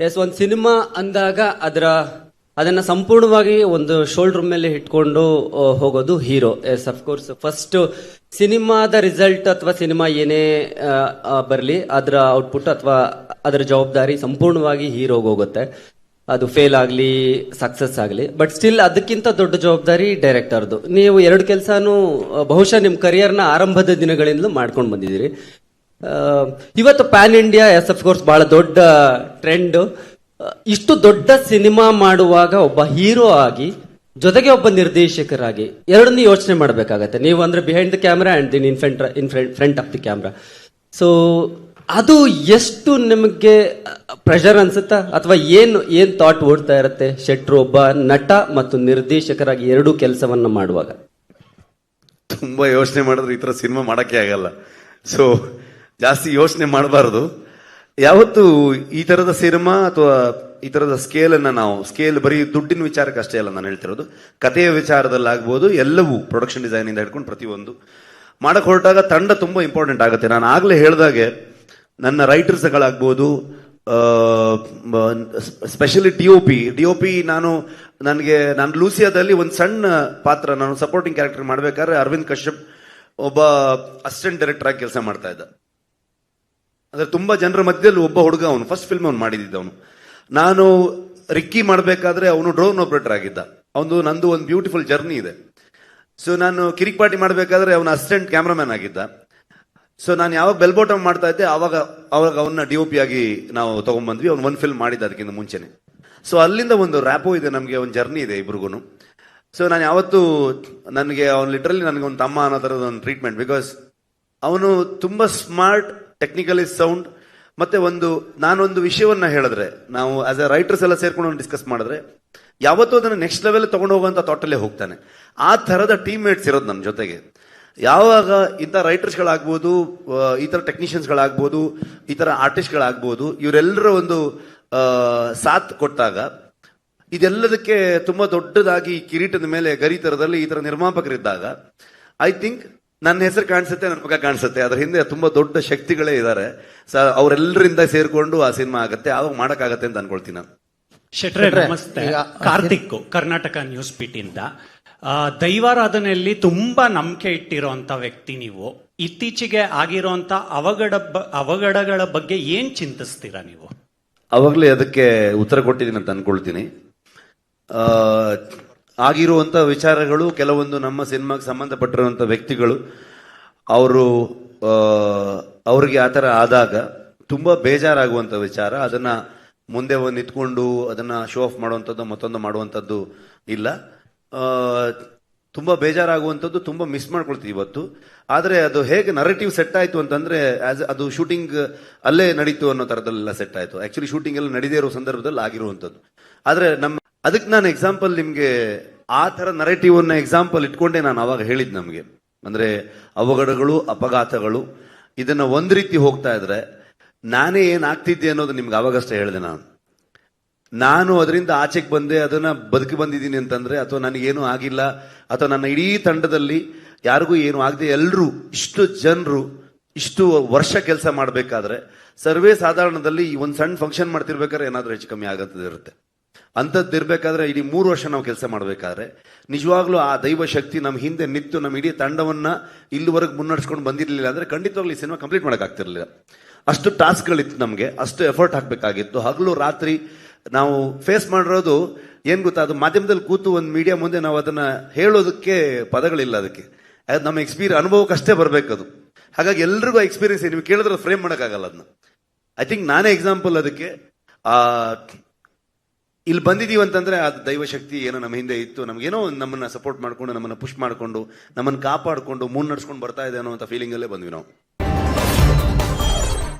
S ಒಂದು cinema ಅಂದಾಗ ಅದರ, ಅದನ್ನ ಸಂಪೂರ್ಣವಾಗಿ ಒಂದು ಶೋಲ್ಡರ್ ಮೇಲೆ ಇಟ್ಕೊಂಡು ಹೋಗೋದು hero. Yes of course first ಸಿನಿಮಾದ ರಿಸಲ್ಟ್ ಅಥವಾ ಸಿನಿಮಾ ಏನೇ ಬರಲಿ, ಅದರ ಔಟ್ಪುಟ್ ಅಥವಾ ಅದರ ಜವಾಬ್ದಾರಿ ಸಂಪೂರ್ಣವಾಗಿ ಹೀರೋಗೆ ಹೋಗುತ್ತೆ. ಅದು ಫೇಲ್ ಆಗಲಿ ಸಕ್ಸಸ್ ಆಗಲಿ. ಬಟ್ ಸ್ಟಿಲ್ ಅದಕ್ಕಿಂತ ದೊಡ್ಡ ಜವಾಬ್ದಾರಿ ಡೈರೆಕ್ಟರ್ದು ನೀವು ಎರಡು ಕೆಲಸನೂ ಬಹುಶಃ ನಿಮ್ಮ ಕರಿಯರ್ನ ಆರಂಭದ ದಿನಗಳಿಂದಲೂ ಮಾಡ್ಕೊಂಡು ಬಂದಿದ್ದೀರಿ. ಇವತ್ತು pan India yes of course ಬಹಳ ದೊಡ್ಡ ಟ್ರೆಂಡ್. ಇಷ್ಟು ದೊಡ್ಡ ಸಿನಿಮಾ ಮಾಡುವಾಗ ಒಬ್ಬ ಹೀರೋ ಆಗಿ, ಜೊತೆಗೆ ಒಬ್ಬ ನಿರ್ದೇಶಕರಾಗಿ ಎರಡನ್ನೂ ಯೋಚನೆ ಮಾಡಬೇಕಾಗತ್ತೆ. ನೀವು ಅಂದ್ರೆ behind the camera and then in front in front of the camera so ಅದು ಎಷ್ಟು ನಿಮಗೆ ಪ್ರೆಷರ್ ಅನ್ಸುತ್ತಾ? ಅಥವಾ ಏನು, ಏನ್ ಥಾಟ್ ಓಡ್ತಾ ಇರುತ್ತೆ? ಶೆಟ್ರು ಒಬ್ಬ ನಟ ಮತ್ತು ನಿರ್ದೇಶಕರಾಗಿ ಎರಡೂ ಕೆಲಸವನ್ನ ಮಾಡುವಾಗ. ತುಂಬಾ ಯೋಚನೆ ಮಾಡಿದ್ರೆ ಈ ತರ ಸಿನಿಮಾ ಮಾಡಕ್ಕೆ ಆಗಲ್ಲ. ಸೊ ಜಾಸ್ತಿ ಯೋಚನೆ ಮಾಡಬಾರದು. ಯಾವತ್ತು ಈ ತರದ ಸಿನಿಮಾ ಅಥವಾ ಈ ತರದ ಸ್ಕೇಲ್ ಅನ್ನ ನಾವು ಸ್ಕೇಲ್ ಬರೀ ದುಡ್ಡಿನ ವಿಚಾರಕ್ಕೆ ಅಷ್ಟೇ ಅಲ್ಲ ನಾನು ಹೇಳ್ತಿರೋದು. ಕಥೆಯ ವಿಚಾರದಲ್ಲಿ ಆಗ್ಬೋದು ಎಲ್ಲವೂ ಪ್ರೊಡಕ್ಷನ್ ಡಿಸೈನ್ ಇಂದ ಹಿಡ್ಕೊಂಡು ಪ್ರತಿಯೊಂದು. ಮಾಡಕ್ ಹೊರಟಾಗ ತಂಡ ತುಂಬಾ ಇಂಪಾರ್ಟೆಂಟ್ ಆಗುತ್ತೆ. ನಾನು ಆಗ್ಲೇ ಹೇಳ್ದಾಗೆ, ನನ್ನ ರೈಟರ್ಸ್ಗಳಾಗ್ಬೋದು specially D O P D O P ನಾನು, ನನಗೆ, ನಾನು ಲೂಸಿಯಾದಲ್ಲಿ ಒಂದು ಸಣ್ಣ ಪಾತ್ರ, ನಾನು ಸಪೋರ್ಟಿಂಗ್ ಕ್ಯಾರೆಕ್ಟರ್ ಮಾಡಬೇಕಾದ್ರೆ ಅರವಿಂದ್ ಕಶ್ಯಪ್ ಒಬ್ಬ ಅಸಿಸ್ಟೆಂಟ್ ಡೈರೆಕ್ಟರ್ ಆಗಿ ಕೆಲಸ ಮಾಡ್ತಾ ಇದ್ದ. ಅಂದ್ರೆ ತುಂಬಾ ಜನರ ಮಧ್ಯದಲ್ಲಿ ಒಬ್ಬ ಹುಡುಗ ಅವನು ಫಸ್ಟ್ ಫಿಲ್ಮ್ ಅವ್ನು ಮಾಡಿದ್ದ ಅವನು. ನಾನು ರಿಕ್ಕಿ ಮಾಡಬೇಕಾದ್ರೆ ಅವನು ಡ್ರೋನ್ ಆಪರೇಟರ್ ಆಗಿದ್ದ ಅವನು ನಂದು ಒಂದು ಬ್ಯೂಟಿಫುಲ್ ಜರ್ನಿ ಇದೆ. ಸೊ ನಾನು ಕಿರಿಕ್ ಪಾರ್ಟಿ ಮಾಡಬೇಕಾದ್ರೆ ಅವನ ಅಸಿಸ್ಟೆಂಟ್ ಕ್ಯಾಮ್ರಾಮನ್ ಆಗಿದ್ದ. ಸೊ ನಾನು ಯಾವಾಗ ಬೆಲ್ ಬಾಟಮ್ ಮಾಡ್ತಾ ಇದ್ದೆ, ಅವಾಗ ಅವಾಗ ಅವನ್ನ ಡಿ ಒ ಪಿ ಆಗಿ ನಾವು ತಗೊಂಡ್ಬಂದ್ವಿ ಅವ್ನು ಒಂದು ಫಿಲ್ಮ್ ಮಾಡಿದ್ದ ಅದಕ್ಕಿಂತ ಮುಂಚೆನೆ. ಸೊ ಅಲ್ಲಿಂದ ಒಂದು ರ್ಯಾಪೋ ಇದೆ, ನಮಗೆ ಒಂದು ಜರ್ನಿ ಇದೆ ಇಬ್ರಿಗೂ ಸೊ ನಾನು ಯಾವತ್ತು ನನಗೆ, ಅವ್ನು ಲಿಟ್ರಲಿ ನನಗೆ ಒಂದು ತಮ್ಮ ಅನ್ನೋ ಥರದ ಒಂದು ಟ್ರೀಟ್ಮೆಂಟ್ ಬಿಕಾಸ್ ಅವನು ತುಂಬ ಸ್ಮಾರ್ಟ್ ಟೆಕ್ನಿಕಲಿ ಸೌಂಡ್ ಮತ್ತೆ ಒಂದು, ನಾನೊಂದು ವಿಷಯವನ್ನ ಹೇಳಿದ್ರೆ, ನಾವು ಆಸ್ ಎ ರೈಟರ್ಸ್ ಎಲ್ಲ ಸೇರ್ಕೊಂಡು ಡಿಸ್ಕಸ್ ಮಾಡಿದ್ರೆ, ಯಾವತ್ತೂ ಅದನ್ನ ನೆಕ್ಸ್ಟ್ ಲೆವೆಲ್ ತಗೊಂಡು ಹೋಗುವಂತ ಥಾಟಲ್ಲೇ ಹೋಗ್ತಾನೆ. ಆ ತರದ ಟೀಮ್ ಮೇಟ್ಸ್ ಇರೋದು ನನ್ನ ಜೊತೆಗೆ. ಯಾವಾಗ ಇಂಥ ರೈಟರ್ಸ್ಗಳಾಗ್ಬೋದು ಈ ಥರ ಟೆಕ್ನಿಷಿಯನ್ಸ್ಗಳಾಗ್ಬೋದು ಈ ಥರ ಆರ್ಟಿಸ್ಟ್ಗಳಾಗ್ಬೋದು ಇವರೆಲ್ಲರ ಒಂದು ಸಾಥ್ ಕೊಟ್ಟಾಗ, ಇದೆಲ್ಲದಕ್ಕೆ ತುಂಬಾ ದೊಡ್ಡದಾಗಿ ಕಿರೀಟದ ಮೇಲೆ ಗರಿತರದಲ್ಲಿ ಈ ತರ ನಿರ್ಮಾಪಕರಿದ್ದಾಗ ಐ ಥಿಂಕ್ ನನ್ನ ಹೆಸರು ಕಾಣಿಸುತ್ತೆ ನನ್ನ ಮಗ ಕಾಣಿಸುತ್ತೆ. ಅದ್ರ ಹಿಂದೆ ತುಂಬಾ ದೊಡ್ಡ ಶಕ್ತಿಗಳೇ ಇದ್ದಾರೆ ಸೊ ಅವರೆಲ್ಲರಿಂದ ಸೇರ್ಕೊಂಡು ಆ ಸಿನಿಮಾ ಆಗುತ್ತೆ. ಆವಾಗ ಮಾಡಕ್ಕಾಗತ್ತೆ ಅಂತ ಅನ್ಕೊಳ್ತೀನಿ ನಾನು. ಶೆಟ್ರೆ ನಮಸ್ತೆ. ಕಾರ್ತಿಕ್ ಕರ್ನಾಟಕ ನ್ಯೂಸ್ ಪೀಟ್ ಇಂದ ಆ, ದೈವಾರಾಧನೆಯಲ್ಲಿ ತುಂಬಾ ನಂಬಿಕೆ ಇಟ್ಟಿರುವಂತ ವ್ಯಕ್ತಿ ನೀವು. ಇತ್ತೀಚೆಗೆ ಆಗಿರುವಂತ ಅವಘಡ ಬ- ಅವಘಡಗಳ ಬಗ್ಗೆ ಏನ್ ಚಿಂತಿಸ್ತೀರಾ ನೀವು? ಅವಾಗಲೇ ಅದಕ್ಕೆ ಉತ್ತರ ಕೊಟ್ಟಿದ್ದೀನಿ ಅಂತ ಅನ್ಕೊಳ್ತೀನಿ. ಆ, ಆಗಿರುವಂತ ವಿಚಾರಗಳು ಕೆಲವೊಂದು ನಮ್ಮ ಸಿನಿಮಾಗೆ ಸಂಬಂಧಪಟ್ಟಿರುವಂತ ವ್ಯಕ್ತಿಗಳು ಅವರು ಅವ್ರಿಗೆ ಆ ಥರ ಆದಾಗ ತುಂಬಾ ಬೇಜಾರಾಗುವಂತ ವಿಚಾರ. ಅದನ್ನ ಮುಂದೆ ಒಂದು ನಿಂತ್ಕೊಂಡು ಅದನ್ನ ಶೋ ಆಫ್ ಮಾಡುವಂಥದ್ದು ಮತ್ತೊಂದು ಮಾಡುವಂಥದ್ದು ಇಲ್ಲ. ತುಂಬಾ ಬೇಜಾರಾಗುವಂಥದ್ದು ತುಂಬಾ ಮಿಸ್ ಮಾಡ್ಕೊಳ್ತೀವಿ ಇವತ್ತು. ಆದ್ರೆ ಅದು ಹೇಗೆ ನರೇಟಿವ್ ಸೆಟ್ ಆಯ್ತು ಅಂತಂದ್ರೆ ಆಸ್ ಅದು ಶೂಟಿಂಗ್ ಅಲ್ಲೇ ನಡೀತು ಅನ್ನೋ ತರದಲ್ಲೆಲ್ಲ ಸೆಟ್ ಆಯ್ತು. ಆ್ಯಕ್ಚುಲಿ ಶೂಟಿಂಗ್ ಎಲ್ಲ ನಡೀದೇ ಇರೋ ಸಂದರ್ಭದಲ್ಲಿ ಆಗಿರುವಂಥದ್ದು. ಆದ್ರೆ ನಮ್ಮ ಅದಕ್ಕೆ ನಾನು ಎಕ್ಸಾಂಪಲ್ ನಿಮ್ಗೆ ಆ ತರ ನರೇಟಿವ್ ಅನ್ನ ಎಕ್ಸಾಂಪಲ್ ಇಟ್ಕೊಂಡೆ ನಾನು ಅವಾಗ ಹೇಳಿದ್ ನಮಗೆ. ಅಂದ್ರೆ ಅವಘಡಗಳು, ಅಪಘಾತಗಳು, ಇದನ್ನ ಒಂದ್ ರೀತಿ ಹೋಗ್ತಾ ಇದ್ರೆ ನಾನೇ ಏನ್ ಆಗ್ತಿದ್ದೆ ಅನ್ನೋದು ನಿಮ್ಗೆ ಅವಾಗಷ್ಟೇ ಹೇಳಿದೆ ನಾನು. ನಾನು ಅದರಿಂದ ಆಚೆಗೆ ಬಂದೆ, ಅದನ್ನ ಬದುಕಿ ಬಂದಿದ್ದೀನಿ ಅಂತಂದ್ರೆ ಅಥವಾ ನನಗೇನು ಆಗಿಲ್ಲ, ಅಥವಾ ನನ್ನ ಇಡೀ ತಂಡದಲ್ಲಿ ಯಾರಿಗೂ ಏನು ಆಗದೆ ಎಲ್ಲರೂ ಇಷ್ಟು ಜನರು, ಇಷ್ಟು ವರ್ಷ ಕೆಲಸ ಮಾಡಬೇಕಾದ್ರೆ ಸರ್ವೇ ಸಾಧಾರಣದಲ್ಲಿ ಈ ಒಂದು ಸಣ್ಣ ಫಂಕ್ಷನ್ ಮಾಡ್ತಿರ್ಬೇಕಾದ್ರೆ ಏನಾದರೂ ಹೆಚ್ಚು ಕಮ್ಮಿ ಆಗುತ್ತದೆ ಇರುತ್ತೆ ಅಂಥದ್ದು ಇರಬೇಕಾದ್ರೆ ಇಡೀ ಮೂರು ವರ್ಷ ನಾವು ಕೆಲಸ ಮಾಡಬೇಕಾದ್ರೆ, ನಿಜವಾಗ್ಲೂ ಆ ದೈವ ಶಕ್ತಿ ನಮ್ಮ ಹಿಂದೆ ನಿಂತು ನಮ್ಮ ಇಡೀ ತಂಡವನ್ನು ಇಲ್ಲಿವರೆಗೆ ಮುನ್ನಡೆಸ್ಕೊಂಡು ಬಂದಿರಲಿಲ್ಲ ಅಂದರೆ ಖಂಡಿತವಾಗ್ಲೂ ಈ ಸಿನಿಮಾ ಕಂಪ್ಲೀಟ್ ಮಾಡೋಕ್ಕಾಗ್ತಿರಲಿಲ್ಲ ಅಷ್ಟು ಟಾಸ್ಕ್ಗಳಿತ್ತು ನಮಗೆ, ಅಷ್ಟು ಎಫರ್ಟ್ ಹಾಕಬೇಕಾಗಿತ್ತು. ಹಗಲು ರಾತ್ರಿ ನಾವು ಫೇಸ್ ಮಾಡಿರೋದು ಏನು ಗೊತ್ತಾ, ಅದು ಮಾಧ್ಯಮದಲ್ಲಿ ಕೂತು ಒಂದು ಮೀಡಿಯಾ ಮುಂದೆ ನಾವು ಅದನ್ನು ಹೇಳೋದಕ್ಕೆ ಪದಗಳಿಲ್ಲ ಅದಕ್ಕೆ. ಅದು ನಮ್ಮ ಎಕ್ಸ್ಪೀರಿಯನ್ಸ್ ಅನುಭವಕ್ಕೆ ಅಷ್ಟೇ ಬರ್ಬೇಕದು. ಹಾಗಾಗಿ ಎಲ್ರಿಗೂ ಎಕ್ಸ್ಪೀರಿಯನ್ಸ್ ನೀವು ಕೇಳಿದ್ರೆ ಫ್ರೇಮ್ ಮಾಡೋಕ್ಕಾಗಲ್ಲ ಅದನ್ನ. ಐ ಥಿಂಕ್ ನಾನೇ ಎಕ್ಸಾಂಪಲ್ ಅದಕ್ಕೆ ಇಲ್ಲಿ ಬಂದಿದ್ದೀವಿ ಅಂತಂದ್ರೆ ಅದು ದೈವಶಕ್ತಿ ಏನೋ ನಮ್ಮ ಹಿಂದೆ ಇತ್ತು. ನಮಗೇನೋ ನಮ್ಮನ್ನ ಸಪೋರ್ಟ್ ಮಾಡ್ಕೊಂಡು, ನಮ್ಮನ್ನ ಪುಷ್ ಮಾಡ್ಕೊಂಡು, ನಮ್ಮನ್ನ ಕಾಪಾಡ್ಕೊಂಡು ಮುನ್ನಡೆಸ್ಕೊಂಡು ಬರ್ತಾ ಇದೆ ಅನ್ನೋ ಅಂತ ಫೀಲಿಂಗಲ್ಲೇ ಬಂದ್ವಿ ನಾವು.